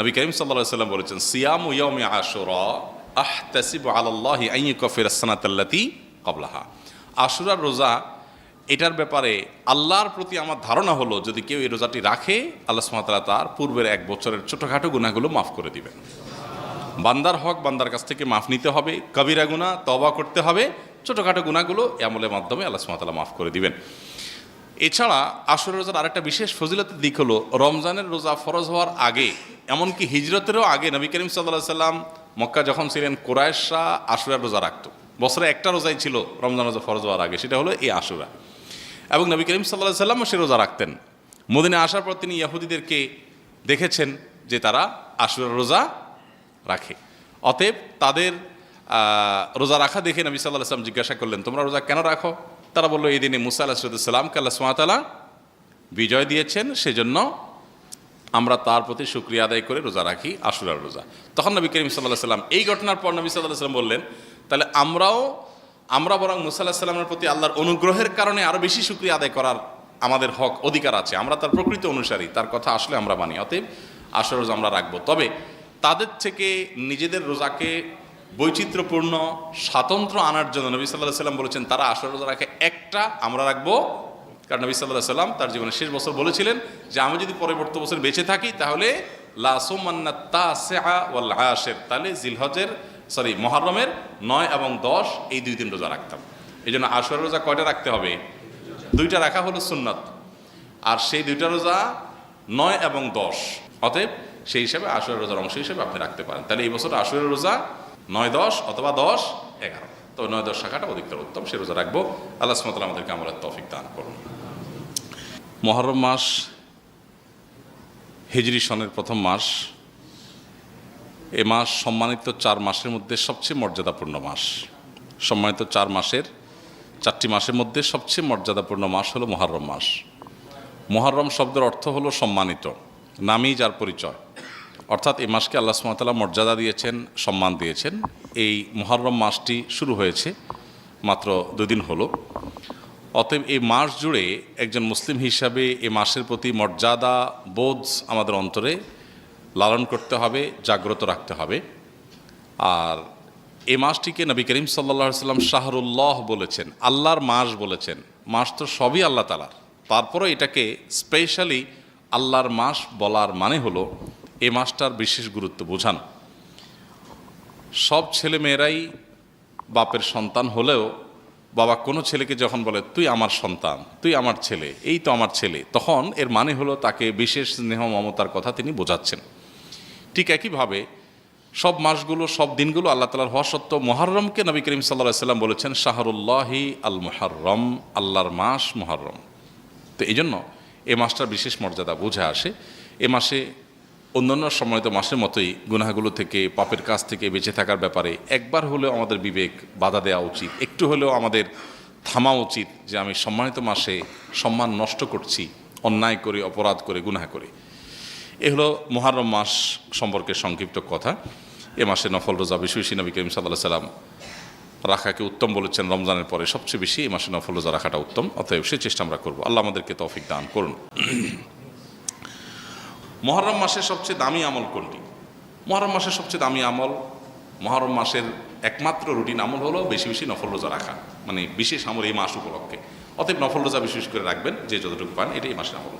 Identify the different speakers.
Speaker 1: নবী করিম সাল্লাহ সাল্লাম বলেছেন সিয়াম ইয়মে আশুরা আহ তাসিব আল্লাহি আই কফির সানাতাল্লাতি কবলাহা আশুরার রোজা এটার ব্যাপারে আল্লাহর প্রতি আমার ধারণা হলো যদি কেউ এই রোজাটি রাখে, আল্লাহ সুমাতালা তার পূর্বের এক বছরের ছোটোখাটো গুণাগুলো মাফ করে দিবেন। বান্দার হক বান্দার কাছ থেকে মাফ নিতে হবে, কবিরা গুণা তবা করতে হবে, ছোটোখাটো গুণাগুলো আমলের মাধ্যমে আল্লাহ সুমাতালা মাফ করে দিবেন। এছাড়া আসর রোজার আরেকটা বিশেষ ফজিলতের দিক হলো, রমজানের রোজা ফরজ হওয়ার আগে, এমনকি হিজরতেরও আগে নবী করিম সাল্লাহ সাল্লাম মক্কা যখন ছিলেন কোরআশা আশুরার রোজা রাখত। বছরে একটা রোজাই ছিল রমজান রোজা ফরজ হওয়ার আগে, সেটা হলো এই আশুরা এবং নবী করিম সাল্লাহ সাল্লামও সে রোজা রাখতেন। মদিনে আসার পর তিনি ইয়াহুদিদেরকে দেখেছেন যে তারা আশুরার রোজা রাখে। অতএব তাদের রোজা রাখা দেখে নবী সাল্লাহ আসলাম জিজ্ঞাসা করলেন, তোমরা রোজা কেন রাখো? তারা বলল, এই দিনে মুসা আলাহিসামকে আল্লাহ সুমাতালা বিজয় দিয়েছেন, সেজন্য আমরা তার প্রতি শুক্রিয়া আদায় করে রোজা রাখি আশুরার রোজা। তখন নবী করিম সাল্লাহ সাল্লাম এই ঘটনার পর নবী সাল্লাহ সাল্লাম বললেন, তাহলে আমরাও, আমরা বরং মুসা আল্লাহ সাল্লামের প্রতি আল্লাহর অনুগ্রহের কারণে আরও বেশি শুক্রিয়া আদায় করার আমাদের হক, অধিকার আছে। আমরা তার প্রকৃত অনুসারী, তার কথা আসলে আমরা মানি, অতএব আশুর রোজা আমরা রাখব। তবে তাদের থেকে নিজেদের রোজাকে বৈচিত্র্যপূর্ণ স্বাতন্ত্র আনার জন্য নবী সাল্লাহ সাল্লাম বলেছেন, তারা আশুর রোজা রাখে একটা আমরা রাখব। কারণ নবী সাল্লাহ সাল্লাম তার জীবনের শেষ বছর বলেছিলেন যে, আমি যদি পরবর্তী বছর বেঁচে থাকি, তাহলে লাসের তাহলে জিলহজের সরি, মহরমের নয় এবং দশ এই দুই দিন রোজা রাখতাম। এই জন্য আশুর রোজা কয়টা রাখতে হবে? দুইটা রাখা হলো সুন্নত। আর সেই দুইটা রোজা নয় এবং দশ। অতএব সেই হিসাবে আশুর রোজার অংশ হিসেবে আপনি রাখতে পারেন। তাহলে এই বছর আশুরের রোজা নয় দশ অথবা দশ এগারো। তো নয় দশ শাখাটা অধিকতর উত্তম, সে রোজা রাখব। আল্লাহ সুমতাল আমাদেরকে আমলের তৌফিক দান করুন। মহরম মাস, হিজরি সনের প্রথম মাস, এ মাস সম্মানিত চার মাসের মধ্যে সবচেয়ে মর্যাদাপূর্ণ মাস। সম্মানিত চার মাসের, চারটি মাসের মধ্যে সবচেয়ে মর্যাদাপূর্ণ মাস হলো মহরম মাস। মহরম শব্দের অর্থ হলো সম্মানিত, নামই যার পরিচয়। অর্থাৎ এই মাসকে আল্লাহ সুমতাল্লাহ মর্যাদা দিয়েছেন, সম্মান দিয়েছেন। এই মহরম মাসটি শুরু হয়েছে, মাত্র দুদিন হলো। অতএব এই মাস জুড়ে একজন মুসলিম হিসাবে এই মাসের প্রতি মর্যাদা বোধ আমাদের অন্তরে লালন করতে হবে, জাগ্রত রাখতে হবে। আর এই মাসটিকে নবী করিম সাল্লা সাল্লাম শাহরুল্লাহ বলেছেন, আল্লাহর মাস বলেছেন। মাস তো সবই আল্লাহ তালার তারপরও এটাকে স্পেশালি আল্লাহর মাস বলার মানে হলো এই মাসটার বিশেষ গুরুত্ব বোঝানো। সব ছেলে মেয়েরাই বাপের সন্তান হলেও বাবা কোনো ছেলেকে যখন বলে, তুই আমার সন্তান, তুই আমার ছেলে, এই তো আমার ছেলে, তখন এর মানে হলো তাকে বিশেষ স্নেহ মমতার কথা তিনি বোঝাচ্ছেন। ঠিক একইভাবে সব মাসগুলো, সব দিনগুলো আল্লাহ তালার হওয়া সত্ত্বেও মহরমকে নবী করিম সাল্লাহ সাল্লাম বলেছেন, শাহরুল্লাহি আল মহরম আল্লাহর মাস মহরম তো এই জন্য এ মাসটার বিশেষ মর্যাদা বুঝে আসে। এ মাসে অন্যান্য সময়ত মাসের মতোই গুনাহগুলো থেকে, পাপের কাছ থেকে বেঁচে থাকার ব্যাপারে একবার হলেও আমাদের বিবেক বাধা দেওয়া উচিত। একটু হলেও আমাদের থামা উচিত যে আমি সম্মানিত মাসে সম্মান নষ্ট করছি, অন্যায় করে, অপরাধ করে, গুনাহ করে। এ হলো মহারম মাস সম্পর্কে সংক্ষিপ্ত কথা। এ মাসে নফল রোজা বেশি বেশি নবী করিম সাল্লাহ সাল্লাম রাখাকে উত্তম বলেছেন রমজানের পরে। সবচেয়ে বেশি এই মাসে নফল রোজা রাখাটা উত্তম, অতএব সে চেষ্টা আমরা করব। আল্লাহ আমাদেরকে তৌফিক দান করুন। মহরম মাসের সবচেয়ে দামি আমল কোনটি? মহরম মাসের সবচেয়ে দামি আমল, মহরম মাসের একমাত্র রুটিন আমল হলো বেশি বেশি নফল রোজা রাখা মানে বিশেষ আমল এই মাস উপলক্ষে। অতএব নফল রোজা বিশেষ করে রাখবেন যে যতটুকু পান এটাই মাসের আমল।